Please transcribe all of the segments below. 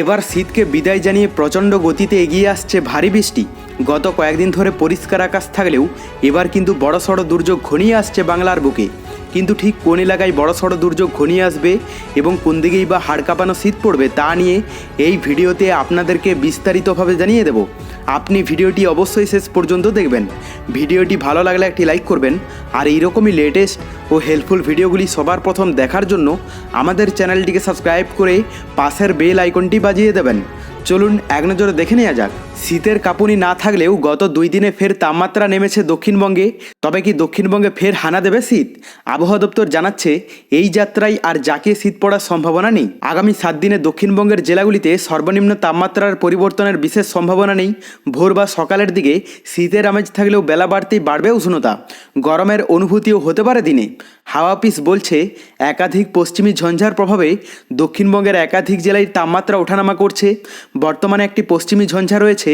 এবার শীতকে বিদায় জানিয়ে প্রচণ্ড গতিতে এগিয়ে আসছে ভারী বৃষ্টি। গত কয়েকদিন ধরে পরিষ্কার আকাশ থাকলেও এবার কিন্তু বড়সড় দুর্যোগ ঘনিয়ে আসছে বাংলার বুকে। কিন্তু ঠিক কোন এলাকায় বড়সড় দুর্যোগ ঘনিয়ে আসবে এবং কোন দিকেই বা হাড় কাঁপানো শীত পড়বে তা নিয়ে এই ভিডিওতে আপনাদেরকে বিস্তারিতভাবে জানিয়ে দেব। আপনি ভিডিওটি অবশ্যই শেষ পর্যন্ত দেখবেন। ভিডিওটি ভালো লাগলে একটি লাইক করবেন। আর এইরকমই লেটেস্ট ও হেল্পফুল ভিডিওগুলি সবার প্রথম দেখার জন্য আমাদের চ্যানেলটিকে সাবস্ক্রাইব করে পাশের বেল আইকনটি বাজিয়ে দেবেন। চলুন এক নজরে দেখে নেওয়া যাক। শীতের কাঁপুনি না থাকলেও গত দুই দিনে ফের তাপমাত্রা নেমেছে দক্ষিণবঙ্গে। তবে কি দক্ষিণবঙ্গে ফের হানা দেবে শীত? আবহাওয়া দপ্তর জানাচ্ছে, এই যাত্রায় আর জাঁকিয়ে শীত পড়ার সম্ভাবনা নেই। আগামী সাত দিনে দক্ষিণবঙ্গের জেলাগুলিতে সর্বনিম্ন তাপমাত্রার পরিবর্তনের বিশেষ সম্ভাবনা নেই। ভোর বা সকালের দিকে শীতের আমেজ থাকলেও বেলা বাড়তেই বাড়বে উষ্ণতা। গরমের অনুভূতিও হতে পারে দিনে। হাওয়া অফিস বলছে, একাধিক পশ্চিমী ঝঞ্ঝার প্রভাবে দক্ষিণবঙ্গের একাধিক জেলায় তাপমাত্রা ওঠানামা করছে। বর্তমানে একটি পশ্চিমী ঝঞ্ঝা রয়েছে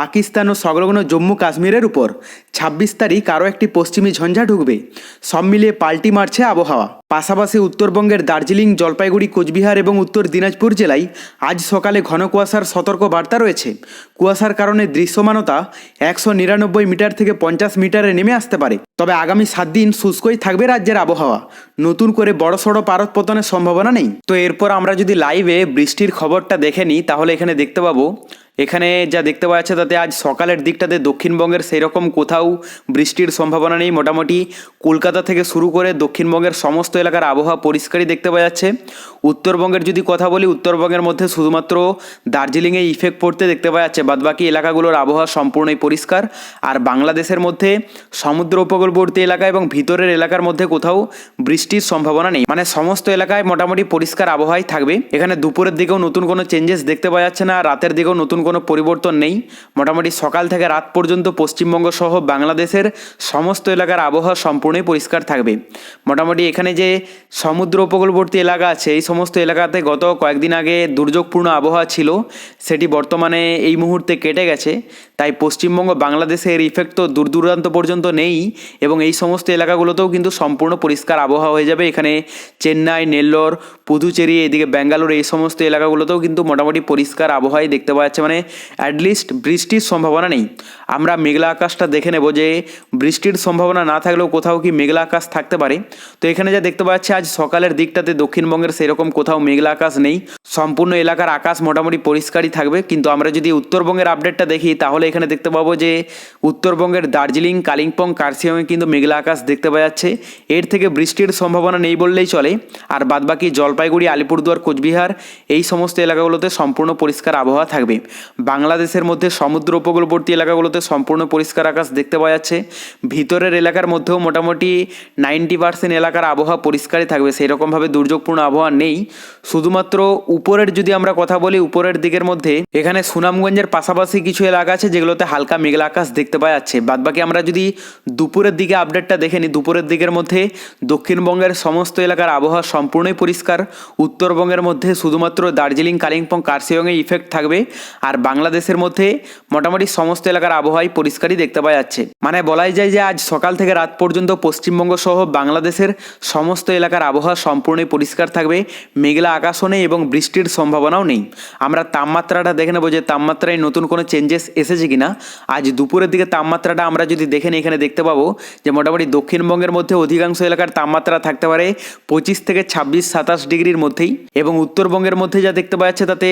পাকিস্তান ও সংলগ্ন জম্মু কাশ্মীরের উপর। ছাব্বিশ তারিখ আরও একটি পশ্চিমী ঝঞ্ঝা ঢুকবে। সব মিলিয়ে পাল্টি মারছে আবহাওয়া। পাশাপাশি উত্তরবঙ্গের দার্জিলিং, জলপাইগুড়ি, কোচবিহার এবং উত্তর দিনাজপুর জেলায় আজ সকালে ঘন কুয়াশার সতর্ক বার্তা রয়েছে। কুয়াশার কারণে দৃশ্যমানতা একশো নিরানব্বই মিটার থেকে পঞ্চাশ মিটারে নেমে আসতে পারে। তবে আগামী সাত দিন শুষ্কই থাকবে রাজ্যের আবহাওয়া। নতুন করে বড়সড় পারদ পতনের সম্ভাবনা নেই। তো এরপর আমরা যদি লাইভে বৃষ্টির খবরটা দেখে নিই, তাহলে এখানে দেখতে পাবো। এখানে যা দেখতে পাওয়া যাচ্ছে, তাতে আজ সকালের দিকটাতে দক্ষিণবঙ্গের সেই রকম কোথাও বৃষ্টির সম্ভাবনা নেই। মোটামুটি কলকাতা থেকে শুরু করে দক্ষিণবঙ্গের সমস্ত এলাকার আবহাওয়া পরিষ্কারই দেখতে পাওয়া যাচ্ছে। উত্তরবঙ্গের যদি কথা বলি, উত্তরবঙ্গের মধ্যে শুধুমাত্র দার্জিলিংয়ে ইফেক্ট পড়তে দেখতে পাওয়া যাচ্ছে। বাদবাকি এলাকাগুলোর আবহাওয়া সম্পূর্ণই পরিষ্কার। আর বাংলাদেশের মধ্যে সমুদ্র উপকূলবর্তী এলাকা এবং ভিতরের এলাকার মধ্যে কোথাও বৃষ্টির সম্ভাবনা নেই। মানে সমস্ত এলাকায় মোটামুটি পরিষ্কার আবহাওয়াই থাকবে। এখানে দুপুরের দিকেও নতুন কোনো চেঞ্জেস দেখতে পাওয়া যাচ্ছে না। রাতের দিকেও নতুন কোনো পরিবর্তন নেই। মোটামুটি সকাল থেকে রাত পর্যন্ত পশ্চিমবঙ্গ সহ বাংলাদেশের সমস্ত এলাকার আবহাওয়া সম্পূর্ণই পরিষ্কার থাকবে। মোটামুটি এখানে যে সমুদ্র উপকূলবর্তী এলাকা আছে, এই সমস্ত এলাকাতে গত কয়েকদিন আগে দুর্যোগপূর্ণ আবহাওয়া ছিল, সেটি বর্তমানে এই মুহূর্তে কেটে গেছে। তাই পশ্চিমবঙ্গ, বাংলাদেশের ইফেক্ট তো দূর দূরান্ত পর্যন্ত নেই এবং এই সমস্ত এলাকাগুলোতেও কিন্তু সম্পূর্ণ পরিষ্কার আবহাওয়া হয়ে যাবে। এখানে চেন্নাই, নেল্লোর, পুদুচেরি, এদিকে ব্যাঙ্গালোর, এই সমস্ত এলাকাগুলোতেও কিন্তু মোটামুটি পরিষ্কার আবহাওয়াই দেখতে পাওয়া যাচ্ছে। মানে অ্যাটলিস্ট বৃষ্টির সম্ভাবনা নেই। আমরা মেঘলা আকাশটা দেখে নেব যে বৃষ্টির সম্ভাবনা না থাকলেও কোথাও কি মেঘলা আকাশ থাকতে পারে। তো এখানে যা দেখতে পাওয়া যাচ্ছে, আজ সকালের দিকটাতে দক্ষিণবঙ্গের সেরকম কোথাও মেঘলা আকাশ নেই। সম্পূর্ণ এলাকার আকাশ মোটামুটি পরিষ্কারই থাকবে। কিন্তু আমরা যদি উত্তরবঙ্গের আপডেটটা দেখি, তাহলে এখানে দেখতে পাবো যে উত্তরবঙ্গের দার্জিলিং, কালিম্পং, কার্শিয়ংয়ে কিন্তু মেঘলা আকাশ দেখতে পাওয়া যাচ্ছে। এর থেকে বৃষ্টির সম্ভাবনা নেই বললেই চলে। আর বাদবাকি জলপাইগুড়ি, আলিপুরদুয়ার, কোচবিহার, এই সমস্ত এলাকাগুলোতে সম্পূর্ণ পরিষ্কার আবহাওয়া থাকবে। বাংলাদেশের মধ্যে সমুদ্র উপকূলবর্তী এলাকাগুলোতে সম্পূর্ণ পরিষ্কার আকাশ দেখতে পাওয়া যাচ্ছে। ভিতরের এলাকার মধ্যেও মোটামুটি নাইনটি পার্সেন্ট এলাকার আবহাওয়া পরিষ্কারই থাকবে। সেই রকমভাবে দুর্যোগপূর্ণ আবহাওয়া নেই। শুধুমাত্র উপরের যদি আমরা কথা বলি উপরের দিকের মধ্যে, এখানে সুনামগঞ্জের পাশাপাশি কিছু এলাকা আছে যেগুলোতে হালকা মেঘলা আকাশ দেখতে পাওয়া যাচ্ছে। বাদবাকি আমরা যদি দুপুরের দিকে আপডেটটা দেখে নিই, দুপুরের দিকের মধ্যে দক্ষিণবঙ্গের সমস্ত এলাকার আবহাওয়া সম্পূর্ণই পরিষ্কার। উত্তরবঙ্গের মধ্যে শুধুমাত্র দার্জিলিং, কালিম্পং কার্শিয়ংয়ে ইফেক্ট থাকবে। আর বাংলাদেশের মধ্যে মোটামুটি সমস্ত এলাকার আবহাওয়াই পরিষ্কারই দেখতে পাওয়া যাচ্ছে। মানে বলাই যায় যে আজ সকাল থেকে রাত পর্যন্ত পশ্চিমবঙ্গ সহ বাংলাদেশের সমস্ত এলাকার আবহাওয়া সম্পূর্ণই পরিষ্কার থাকবে। মেঘলা আকাশও নেই এবং বৃষ্টির সম্ভাবনাও নেই। আমরা তাপমাত্রাটা দেখে নেব যে তাপমাত্রায় নতুন কোনো চেঞ্জেস এসেছে কিনা। আজ দুপুরের দিকে তাপমাত্রাটা আমরা যদি দেখে নিই, এখানে দেখতে পাবো যে মোটামুটি দক্ষিণবঙ্গের মধ্যে অধিকাংশ এলাকার তাপমাত্রা থাকতে পারে পঁচিশ থেকে ছাব্বিশ, সাতাশ ডিগ্রির মধ্যেই। এবং উত্তরবঙ্গের মধ্যে যা দেখতে পাওয়া যাচ্ছে, তাতে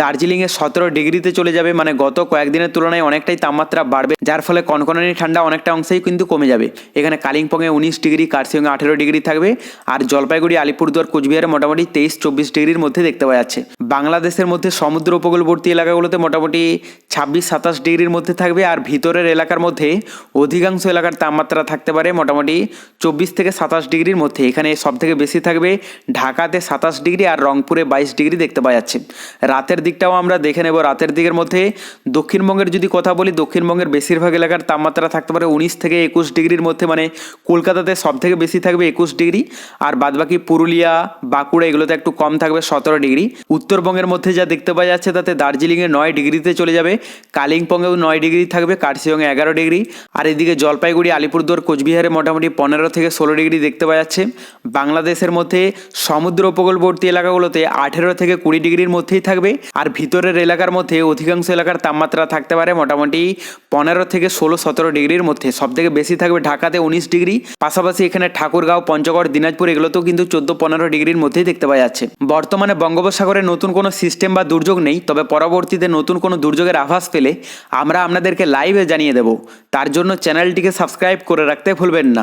দার্জিলিংয়ে সতেরো ডিগ্রিতে চলে যাবে। মানে গত কয়েকদিনের তুলনায় অনেকটাই তাপমাত্রা বাড়বে, যার ফলে কনকনানি ঠান্ডা অনেকটা অংশেই কিন্তু কমে যাবে। এখানে কালিম্পংয়ে উনিশ ডিগ্রি কার্শিয়ংয়ে আঠেরো ডিগ্রি থাকবে। আর জলপাইগুড়ি, আলিপুরদুয়ার, কোচবিহারে মোটামুটি তেইশ, চব্বিশ ডিগ্রির মধ্যে দেখতে পাওয়া যাচ্ছে বাংলাদেশের মধ্যে সমুদ্র উপকূলবর্তী এলাকাগুলোতে মোটামুটি ছাব্বিশ, সাতাশ ডিগ্রির মধ্যে থাকবে আর ভিতরের এলাকার মধ্যে অধিকাংশ এলাকার তাপমাত্রা থাকতে পারে মোটামুটি চব্বিশ থেকে সাতাশ ডিগ্রির মধ্যে। এখানে সব থেকে বেশি থাকবে ঢাকাতে সাতাশ ডিগ্রি আর রংপুরে বাইশ ডিগ্রি দেখতে পাওয়া যাচ্ছে। রাতের দিকটাও আমরা দেখে নেব। রাতের দিকের মধ্যে দক্ষিণবঙ্গের যদি কথা বলি, দক্ষিণবঙ্গের বেশিরভাগ এলাকার তাপমাত্রা থাকতে পারে উনিশ থেকে একুশ ডিগ্রির মধ্যে মানে কলকাতাতে সব থেকে বেশি থাকবে একুশ ডিগ্রি। আর বাদবাকি পুরুলিয়া, বাঁকুড়া এগুলোতে একটু কম থাকবে সতেরো ডিগ্রি। উত্তরবঙ্গের মধ্যে যা দেখতে পাওয়া যাচ্ছে তাতে দার্জিলিংয়ে নয় ডিগ্রিতে চলে যাবে, কালিম্পংয়েও নয় ডিগ্রি থাকবে কার্শিয়ংয়ে এগারো ডিগ্রি, আর এদিকে জলপাইগুড়ি, আলিপুরদুয়ার, কোচবিহারে মোটামুটি পনেরো থেকে ষোলো ডিগ্রি দেখতে পাওয়া যাচ্ছে। বাংলাদেশের মধ্যে সমুদ্র উপকূলবর্তী এলাকাগুলোতে আঠেরো থেকে কুড়ি ডিগ্রির মধ্যেই থাকবে, আর ভিতরের এলাকার মধ্যে অধিকাংশ এলাকার তাপমাত্রা থাকতে পারে মোটামুটি পনেরো থেকে ষোলো সতেরো ডিগ্রির মধ্যে সব থেকে বেশি থাকবে ঢাকাতে উনিশ ডিগ্রি, পাশাপাশি এখানে ঠাকুরগাঁও, পঞ্চগড়, দিনাজপুর এগুলোতেও কিন্তু চোদ্দ পনেরো ডিগ্রির মধ্যেই দেখতে পাওয়া যাচ্ছে। বর্তমানে বঙ্গোপসাগরে নতুন কোনো সিস্টেম বা দুর্যোগ নেই, তবে পরবর্তীতে নতুন কোনো দুর্যোগের আভাস পেলে আমরা আপনাদেরকে লাইভে জানিয়ে দেব। তার জন্য চ্যানেলটিকে সাবস্ক্রাইব করে রাখতে ভুলবেন না।